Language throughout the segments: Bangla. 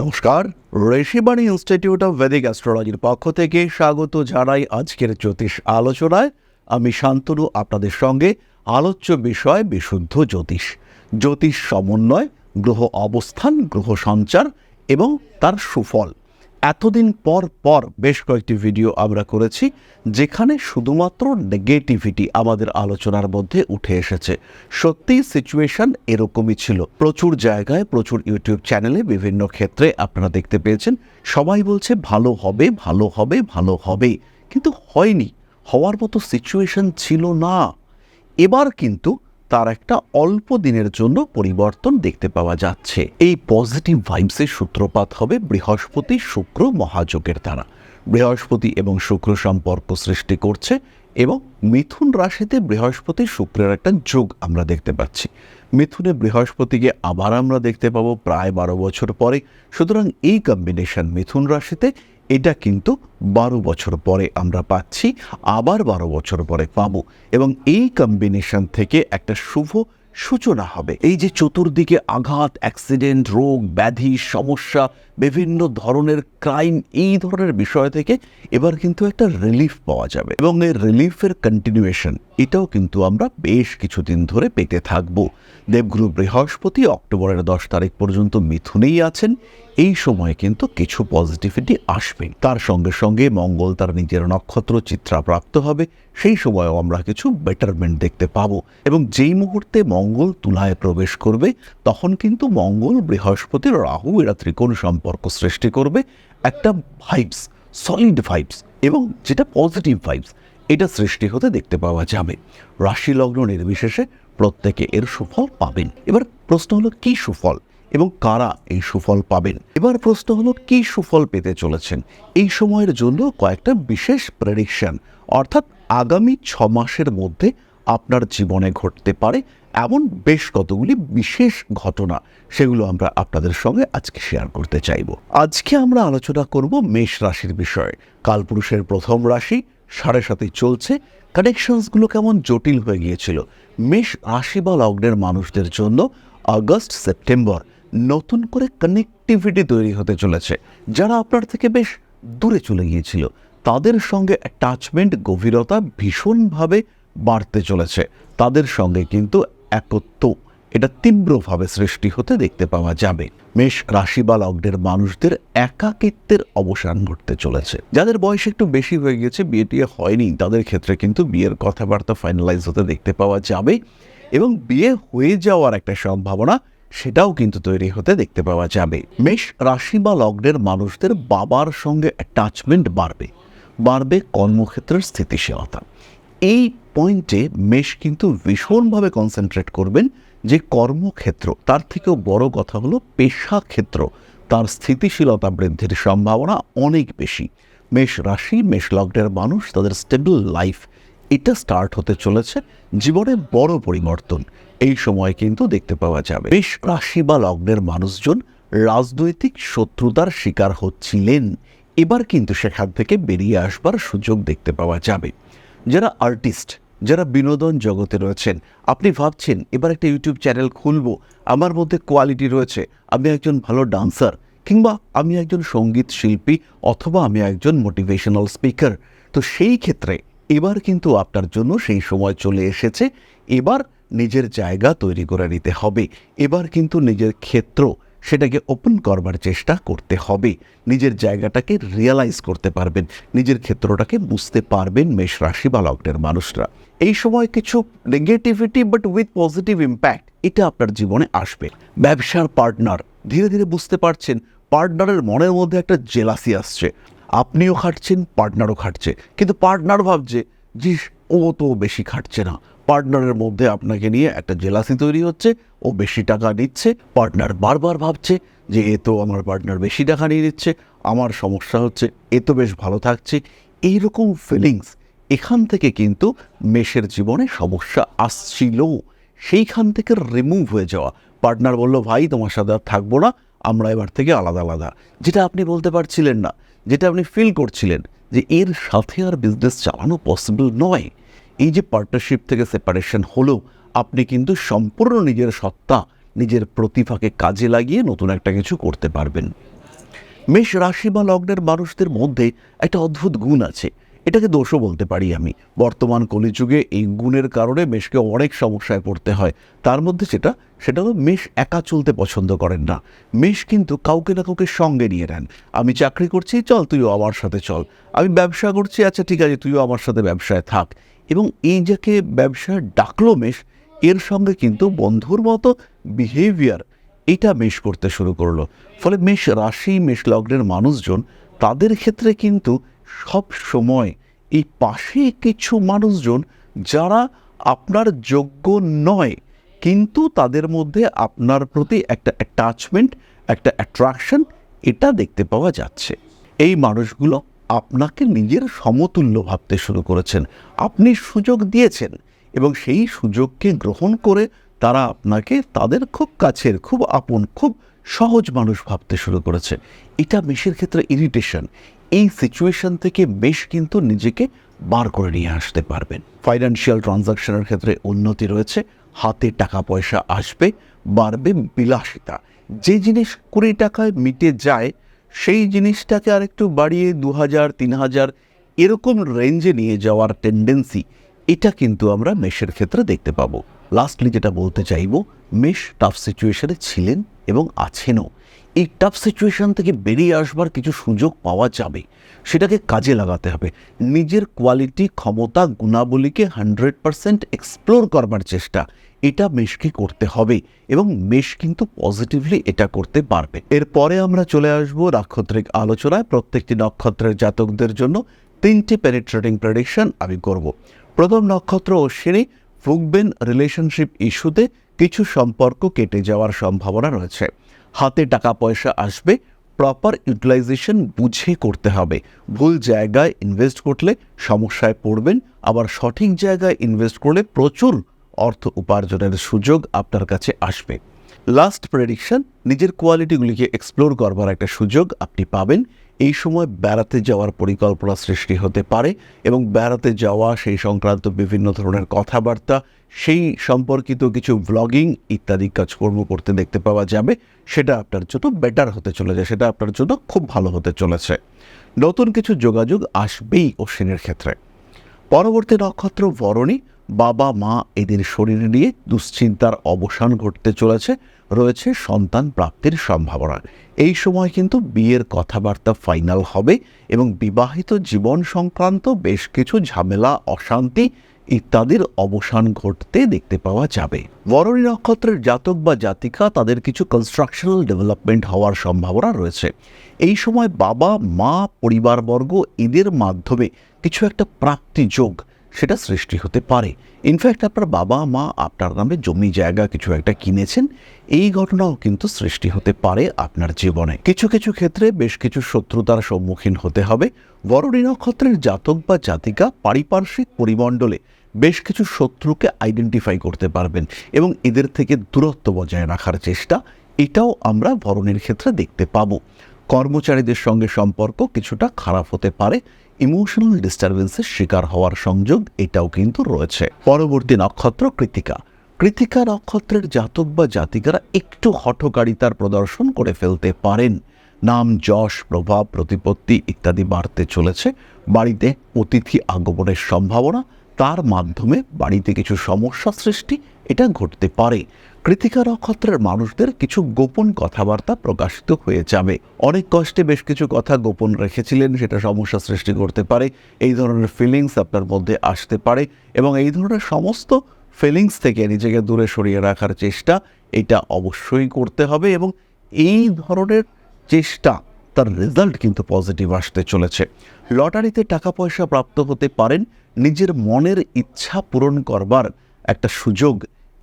নমস্কার, ঋষিবাণী ইনস্টিটিউট অফ ভেদিক অ্যাস্ট্রোলজির পক্ষ থেকে স্বাগত জানাই আজকের জ্যোতিষ আলোচনায়। আমি শান্তনু, আপনাদের সঙ্গে আলোচ্য বিষয় বিশুদ্ধ জ্যোতিষ। জ্যোতিষ সমন্বয়, গ্রহ অবস্থান, গ্রহ সঞ্চার এবং তার সুফল। এতদিন পর পর বেশ কয়েকটি ভিডিও আমরা করেছি, যেখানে শুধুমাত্র নেগেটিভিটি আমাদের আলোচনার মধ্যে উঠে এসেছে। সত্যিই সিচুয়েশন এরকমই ছিল। প্রচুর জায়গায়, প্রচুর ইউটিউব চ্যানেলে বিভিন্ন ক্ষেত্রে আপনারা দেখতে পেয়েছেন, সবাই বলছে ভালো হবে ভালো হবে ভালো হবে কিন্তু হয়নি। হওয়ার মতো সিচুয়েশন ছিল না। এবার কিন্তু তার একটা অল্প দিনের জন্য পরিবর্তন দেখতে পাওয়া যাচ্ছে। এই পজিটিভ ভাইবসের সূত্রপাত হবে বৃহস্পতি শুক্র মহাযোগের দ্বারা। বৃহস্পতি এবং শুক্র সম্পর্ক সৃষ্টি করছে এবং মিথুন রাশিতে বৃহস্পতি শুক্রের একটা যোগ আমরা দেখতে পাচ্ছি। মিথুনে বৃহস্পতিকে আবার আমরা দেখতে পাবো প্রায় বারো বছর পরে। সুতরাং এই কম্বিনেশন মিথুন রাশিতে এটা কিন্তু বারো বছর পরে আমরা পাচ্ছি, আবার বারো বছর পরে পাবো এবং এই কম্বিনেশন থেকে একটা শুভ সূচনা হবে। এই যে চতুর্দিকে আঘাত অ্যাক্সিডেন্ট রোগ, ব্যাধি, সমস্যা বিভিন্ন ধরনের ক্রাইম এই ধরনের বিষয় থেকে এবার কিন্তু একটা রিলিফ পাওয়া যাবে। এবং এই রিলিফের কন্টিনিউয়েশন এটাও কিন্তু আমরা বেশ কিছুদিন ধরে পেতে থাকব। দেবগুরু বৃহস্পতি অক্টোবরের দশ তারিখ পর্যন্ত মিথুনেই আছেন। এই সময়ে কিন্তু কিছু পজিটিভিটি আসবে তার সঙ্গে সঙ্গে মঙ্গল তার নিজের নক্ষত্র চিত্রা প্রাপ্ত হবে। সেই সময়েও আমরা কিছু বেটারমেন্ট দেখতে পাবো। এবং যেই মুহূর্তে মঙ্গল তুলায় প্রবেশ করবে, তখন কিন্তু মঙ্গল বৃহস্পতির রাহু এরা ত্রিকোণ সম্পর্ক সৃষ্টি করবে, একটা ভাইবস সলিড ভাইবস এবং যেটা পজিটিভ ভাইবস এটা সৃষ্টি হতে দেখতে পাওয়া যাবে। রাশি লগ্ন নির্বিশেষে প্রত্যেকে এর সুফল পাবেন। এবার প্রশ্ন হলো, কি সুফল এবং কারা এই সুফল পাবেন? এবার প্রশ্ন হলো, কি সুফল পেতে চলেছেন? এই সময়ের জন্য কয়েকটা বিশেষ প্রেডিকশন অর্থাৎ আগামী ছ মাসের মধ্যে আপনার জীবনে ঘটতে পারে এমন বেশ কতগুলি বিশেষ ঘটনা সেগুলো আমরা আপনাদের সঙ্গে আজকে শেয়ার করতে চাইব। আজকে আমরা আলোচনা করব মেষ রাশির বিষয়ে। কালপুরুষের প্রথম রাশি, সাড়ে সাথে চলছে। কানেকশনসগুলো কেমন জটিল হয়ে গিয়েছিল। মেষ রাশি বা লগ্নের মানুষদের জন্য আগস্ট, সেপ্টেম্বর নতুন করে কানেক্টিভিটি তৈরি হতে চলেছে। যারা আপনার থেকে বেশ দূরে চলে গিয়েছিল, তাদের সঙ্গে অ্যাটাচমেন্ট গভীরতা ভীষণভাবে বাড়তে চলেছে। তাদের সঙ্গে কিন্তু একত্ব। এটা তীব্রভাবে সৃষ্টি হতে দেখতে পাওয়া যাবে। মেষ রাশি বা লগ্নের মানুষদের একাকিত্বের অবসান ঘটতে চলেছে। যাদের বয়স একটু বেশি হয়ে গেছে বিয়ে টিয়ে হয়নি, তাদের ক্ষেত্রে কিন্তু বিয়ের কথাবার্তা ফাইনালাইজ হতে দেখতে পাওয়া যাবে এবং বিয়ে হয়ে যাওয়ার একটা সম্ভাবনা সেটাও কিন্তু তৈরি হতে দেখতে পাওয়া যাবে। মেষ রাশি বা লগ্নের মানুষদের বাবার সঙ্গে অ্যাটাচমেন্ট বাড়বে। বাড়বে কর্মক্ষেত্রের স্থিতিশীলতা। এই পয়েন্টে মেষ কিন্তু ভীষণভাবে কনসেন্ট্রেট করবেন যে কর্মক্ষেত্র, তার থেকেও বড় কথা হলো পেশা ক্ষেত্র তার স্থিতিশীলতা বৃদ্ধির সম্ভাবনা অনেক বেশি। মেষ রাশি, মেষ লগ্নের মানুষ, তাদের স্টেবল লাইফ এটা স্টার্ট হতে চলেছে জীবনে বড় পরিবর্তন। এই সময় কিন্তু দেখতে পাওয়া যাবে। মেষ রাশি বা লগ্নের মানুষজন রাজনৈতিক শত্রুতার শিকার হচ্ছিলেন। এবার কিন্তু সেখান থেকে বেরিয়ে আসবার সুযোগ দেখতে পাওয়া যাবে। যারা আর্টিস্ট যারা বিনোদন জগতে রয়েছেন, আপনি ভাবছেন, এবার একটা ইউটিউব চ্যানেল খুলব, আমার মধ্যে কোয়ালিটি রয়েছে, আমি একজন ভালো ডান্সার কিংবা আমি একজন সংগীত শিল্পী, অথবা আমি একজন মোটিভেশনাল স্পিকার তো সেই ক্ষেত্রে এবার কিন্তু আপনার জন্য সেই সময় চলে এসেছে, এবার নিজের জায়গা তৈরি করে নিতে হবে, এবার কিন্তু নিজের ক্ষেত্র সেটাকে ওপেন করবার চেষ্টা করতে হবে। নিজের জায়গাটাকে রিয়েলাইজ করতে পারবেন। নিজের ক্ষেত্রটাকে বুঝতে পারবেন মেষ রাশি বা লগ্নের মানুষরা। এই সময় কিছু negativity but with positive impact এটা আপনার জীবনে আসবে। ব্যবসার পার্টনার ধীরে ধীরে বুঝতে পারছেন পার্টনারের মনের মধ্যে একটা জেলাসি আসছে। আপনিও খাটছেন পার্টনারও খাটছে। কিন্তু পার্টনার ভাবছে যে ও তো বেশি খাটছে না। পার্টনারের মধ্যে আপনাকে নিয়ে একটা জেলাসি তৈরি হচ্ছে, ও বেশি টাকা নিচ্ছে, পার্টনার বারবার ভাবছে যে এ তো আমার পার্টনার বেশি টাকা নিয়ে নিচ্ছে, আমার সমস্যা হচ্ছে, এ তো বেশ ভালো থাকছে। এইরকম ফিলিংস এখান থেকে কিন্তু মেষের জীবনে সমস্যা আসছিল। সেইখান থেকে রিমুভ হয়ে যাওয়া। পার্টনার বলল, ভাই, তোমার সাথে আর থাকব না, আমরা এবার থেকে আলাদা আলাদা। যেটা আপনি বলতে পারছিলেন না, যেটা আপনি ফিল করছিলেন যে এর সাথে আর বিজনেস চালানো পসিবল নয়। এই যে পার্টনারশিপ থেকে সেপারেশন হলো, আপনি কিন্তু সম্পূর্ণ নিজের সত্তা, নিজের প্রতিভাকে কাজে লাগিয়ে নতুন একটা কিছু করতে পারবেন। মেষ রাশি বা লগ্নের মানুষদের মধ্যে একটা অদ্ভুত গুণ আছে। এটাকে দোষও বলতে পারি আমি। বর্তমান কলিযুগে এই গুণের কারণে মেষকে অনেক সমস্যায় পড়তে হয়। তার মধ্যে যেটা, সেটা হলো মেষ একা চলতে পছন্দ করেন না। মেষ কিন্তু কাউকে না কাউকে সঙ্গে নিয়ে নেন। আমি চাকরি করছি, চল তুইও আমার সাথে চল। আমি ব্যবসা করছি আচ্ছা ঠিক আছে, তুইও আমার সাথে ব্যবসায় থাক। এবং এই যাকে ব্যবসায় ডাকলো মেষ, এর সঙ্গে কিন্তু বন্ধুর মতো বিহেভিয়ার এটা মেষ করতে শুরু করল। ফলে মেষ রাশি, মেষ লগ্নের মানুষজন, তাদের ক্ষেত্রে কিন্তু সব সময় এই পাশে কিছু মানুষজন যারা আপনার যোগ্য নয়, কিন্তু তাদের মধ্যে আপনার প্রতি একটা অ্যাটাচমেন্ট একটা অ্যাট্রাকশন এটা দেখতে পাওয়া যাচ্ছে। এই মানুষগুলো আপনাকে নিজের সমতুল্য ভাবতে শুরু করেছেন। আপনি সুযোগ দিয়েছেন এবং সেই সুযোগকে গ্রহণ করে তারা আপনাকে তাদের খুব কাছের, খুব আপন, খুব সহজ মানুষ ভাবতে শুরু করেছে। এটা মেষের ক্ষেত্রে ইরিটেশন এই সিচুয়েশন থেকে বেশ কিন্তু নিজেকে বার করে নিয়ে আসতে পারবেন ফাইন্যান্সিয়াল ট্রানজাকশনের ক্ষেত্রে উন্নতি রয়েছে। হাতে টাকা পয়সা আসবে, বাড়বে বিলাসিতা। যে জিনিস কুড়ি টাকায় মিটে যায়, সেই জিনিসটাকে আরেকটু বাড়িয়ে দু হাজার তিন হাজার এরকম রেঞ্জে নিয়ে যাওয়ার টেন্ডেন্সি এটা কিন্তু আমরা মেষের ক্ষেত্রে দেখতে পাবো। লাস্টলি যেটা বলতে চাইব মেষ টাফ সিচুয়েশনে ছিলেন এবং আছেনও। এই টাফ সিচুয়েশন থেকে বেরিয়ে আসবার কিছু সুযোগ পাওয়া যাবে। সেটাকে কাজে লাগাতে হবে। নিজের কোয়ালিটি ক্ষমতা, গুণাবলীকে হান্ড্রেড পারসেন্ট এক্সপ্লোর করবার চেষ্টা। এটা মেষকে করতে হবে এবং মেষ কিন্তু পজিটিভলি এটা করতে পারবে। এরপরে আমরা চলে আসব নাক্ষত্রিক আলোচনায়। প্রত্যেকটি নক্ষত্রের জাতকদের জন্য তিনটি পেনিট্রেটিং প্রেডিকশন আমি করব। প্রথম নক্ষত্র অশ্বিনী ভুগবেন রিলেশনশিপ ইস্যুতে কিছু সম্পর্ক কেটে যাওয়ার সম্ভাবনা রয়েছে। হাতে টাকা পয়সা আসবে প্রপার ইউটিলাইজেশন বুঝে করতে হবে। ভুল জায়গায় ইনভেস্ট করলে সমস্যায় পড়বেন, আবার সঠিক জায়গায় ইনভেস্ট করলে প্রচুর অর্থ উপার্জনের সুযোগ আপনার কাছে আসবে। লাস্ট প্রেডিকশন নিজের কোয়ালিটিগুলিকে এক্সপ্লোর করবার একটা সুযোগ আপনি পাবেন। এই সময় বেড়াতে যাওয়ার পরিকল্পনা সৃষ্টি হতে পারে এবং বেড়াতে যাওয়া, সেই সংক্রান্ত বিভিন্ন ধরনের কথাবার্তা, সেই সম্পর্কিত কিছু ব্লগিং ইত্যাদি কাজকর্ম করতে দেখতে পাওয়া যাবে। সেটা আপনার জন্য বেটার হতে চলেছে, সেটা আপনার জন্য খুব ভালো হতে চলেছে। নতুন কিছু যোগাযোগ আসবেই অশ্বিনের ক্ষেত্রে। পরবর্তী নক্ষত্র বরণী বাবা, মা এদের শরীর নিয়ে দুশ্চিন্তার অবসান ঘটতে চলেছে, রয়েছে সন্তান প্রাপ্তির সম্ভাবনা। এই সময় কিন্তু বিয়ের কথাবার্তা ফাইনাল হবে এবং বিবাহিত জীবন সংক্রান্ত বেশ কিছু ঝামেলা, অশান্তি ইত্যাদির অবসান ঘটতে দেখতে পাওয়া যাবে। বরণী নক্ষত্রের জাতক বা জাতিকা তাদের কিছু কনস্ট্রাকশনাল ডেভেলপমেন্ট হওয়ার সম্ভাবনা রয়েছে। এই সময় বাবা, মা, পরিবারবর্গ এদের মাধ্যমে কিছু একটা প্রাপ্তি যোগ সেটা সৃষ্টি হতে পারে। ইনফ্যাক্ট আপনার বাবা, মা আপনার নামে জমি, জায়গা কিছু একটা কিনেছেন। এই ঘটনাও কিন্তু সৃষ্টি হতে পারে আপনার জীবনে। কিছু কিছু ক্ষেত্রে বেশ কিছু শত্রুতার সম্মুখীন হতে হবে। বরণী নক্ষত্রের জাতক বা জাতিকা পারিপার্শ্বিক পরিমণ্ডলে বেশ কিছু শত্রুকে আইডেন্টিফাই করতে পারবেন এবং এদের থেকে দূরত্ব বজায় রাখার চেষ্টা, এটাও আমরা ভরণের ক্ষেত্রে দেখতে পাবো। কর্মচারীদের সঙ্গে সম্পর্ক কিছুটা খারাপ হতে পারে। ইমোশনাল ডিস্টারবেন্সের শিকার হওয়ার সংযোগ এটাও কিন্তু রয়েছে। পরবর্তী নক্ষত্র কৃতিকা। কৃতিকা নক্ষত্রের জাতক বা জাতিকারা একটু হঠকারিতার প্রদর্শন করে ফেলতে পারেন। নাম, যশ, প্রভাব, প্রতিপত্তি ইত্যাদি বাড়তে চলেছে। বাড়িতে অতিথি আগমনের সম্ভাবনা, তার মাধ্যমে বাড়িতে কিছু সমস্যা সৃষ্টি এটা ঘটতে পারে। কৃতিকা নক্ষত্রের মানুষদের কিছু গোপন কথাবার্তা প্রকাশিত হয়ে যাবে। অনেক কষ্টে বেশ কিছু কথা গোপন রেখেছিলেন, সেটা সমস্যা সৃষ্টি করতে পারে। এই ধরনের ফিলিংস আপনার মধ্যে আসতে পারে এবং এই ধরনের সমস্ত ফিলিংস থেকে নিজেকে দূরে সরিয়ে রাখার চেষ্টা, এটা অবশ্যই করতে হবে এবং এই ধরনের চেষ্টা, তার রেজাল্ট কিন্তু পজিটিভ আসতে চলেছে। লটারিতে টাকা পয়সা প্রাপ্ত হতে পারেন, নিজের মনের ইচ্ছা পূরণ করবার একটা সুযোগ,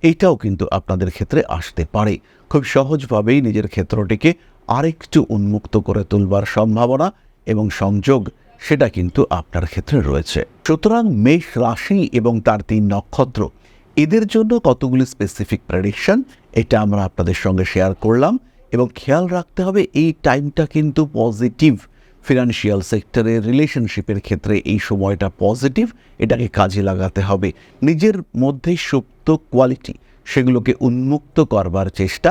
এইটাও কিন্তু আপনাদের ক্ষেত্রে আসতে পারে। খুব সহজভাবেই নিজের ক্ষেত্রটিকে আরেকটু উন্মুক্ত করে তুলবার সম্ভাবনা এবং সংযোগ, সেটা কিন্তু আপনার ক্ষেত্রে রয়েছে। সুতরাং মেষ রাশি এবং তার তিন নক্ষত্র, এদের জন্য কতগুলি স্পেসিফিক প্রেডিকশন এটা আমরা আপনাদের সঙ্গে শেয়ার করলাম এবং খেয়াল রাখতে হবে, এই টাইমটা কিন্তু পজিটিভ ফিনান্সিয়াল সেক্টরের রিলেশনশিপের ক্ষেত্রে এই সময়টা পজিটিভ এটাকে কাজে লাগাতে হবে। নিজের মধ্যে সুপ্ত কোয়ালিটি সেগুলোকে উন্মুক্ত করবার চেষ্টা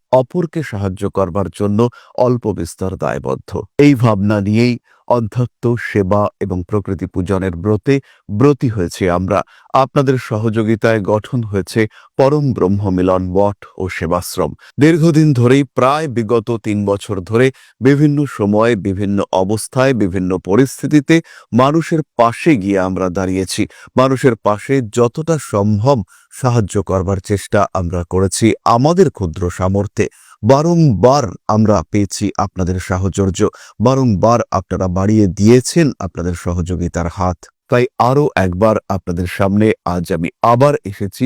অপরকে সাহায্য করবার জন্য অল্প বিস্তর দায়বদ্ধ। এই ভাবনা নিয়েই অধ্যাত্ম সেবা এবং প্রকৃতি পূজনের ব্রতে ব্রতী হয়েছে আমরা। আপনাদের সহযোগিতায় গঠন হয়েছে পরম ব্রহ্ম মিলন মঠ ও সেবাশ্রম। দীর্ঘদিন ধরেই, প্রায় বিগত তিন বছর ধরে, বিভিন্ন সময়ে, বিভিন্ন অবস্থায়, বিভিন্ন পরিস্থিতিতে মানুষের পাশে গিয়ে আমরা দাঁড়িয়েছি। মানুষের পাশে যতটা সম্ভব সাহায্য করবার চেষ্টা আমরা করেছি আমাদের ক্ষুদ্র সামর্থ্যে। বারংবার আমরা পেয়েছি আপনাদের সাহচর্য, বারংবার আপনারা বাড়িয়ে দিয়েছেন আপনাদের সহযোগিতার হাত। তাই আরও একবার আপনাদের সামনে আজ আমি আবার এসেছি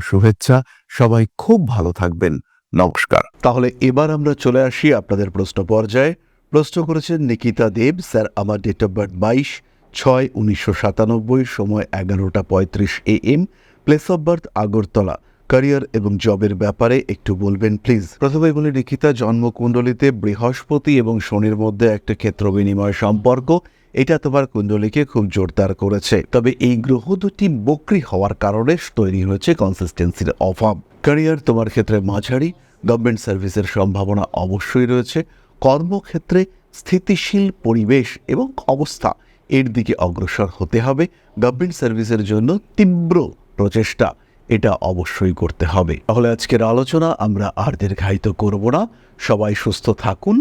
শুভেচ্ছা। সবাই খুব ভালো থাকবেন। নমস্কার। তাহলে এবার আমরা চলে আসি আপনাদের প্রশ্ন পর্যায়ে। প্রশ্ন করেছেন নিকিতা দেব, স্যার আমার ডেট অফ বার্থ বাইশ ছয় উনিশশো সাতানব্বই, সময় এগারোটা পঁয়ত্রিশ A M place of birth Agartala. Career এবং জবের ব্যাপারে একটু বলবেন প্লিজ প্রথমে বলি নিকিতা জন্মকুণ্ডলিতে বৃহস্পতি এবং শনির মধ্যে একটা ক্ষেত্র বিনিময় সম্পর্ক। এটা তোমার কুণ্ডলীকে খুব জোরদার করেছে। তবে এই গ্রহ দুটি বক্রি হওয়ার কারণে তৈরি হয়েছে কনসিস্টেন্সির অভাব। ক্যারিয়ার তোমার ক্ষেত্রে মাঝারি গভর্নমেন্ট সার্ভিসের সম্ভাবনা অবশ্যই রয়েছে। কর্মক্ষেত্রে স্থিতিশীল পরিবেশ এবং অবস্থা এর দিকে অগ্রসর হতে হবে। গভর্নমেন্ট সার্ভিসের জন্য তীব্র প্রচেষ্টা। এটা অবশ্যই করতে হবে তাহলে আজকের আলোচনা আমরা আর দীর্ঘায়িত করব না সবাই সুস্থ থাকুন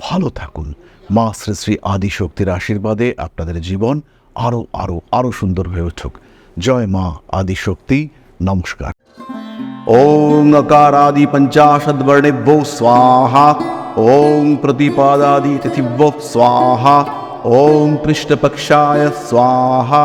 ভালো থাকুন মা শ্রী শ্রী আদিশক্তির আশীর্বাদে আপনাদের জীবন আরও আরও আরও সুন্দর হয়ে উঠুক জয় মা আদিশক্তি নমস্কার ওং अकारादि पञ्चाशद्वर्णेभ्यो स्वाहा ॐ प्रतिपादादि तिथिभ्यो स्वाहा ॐ कृष्णपक्षाय स्वाहा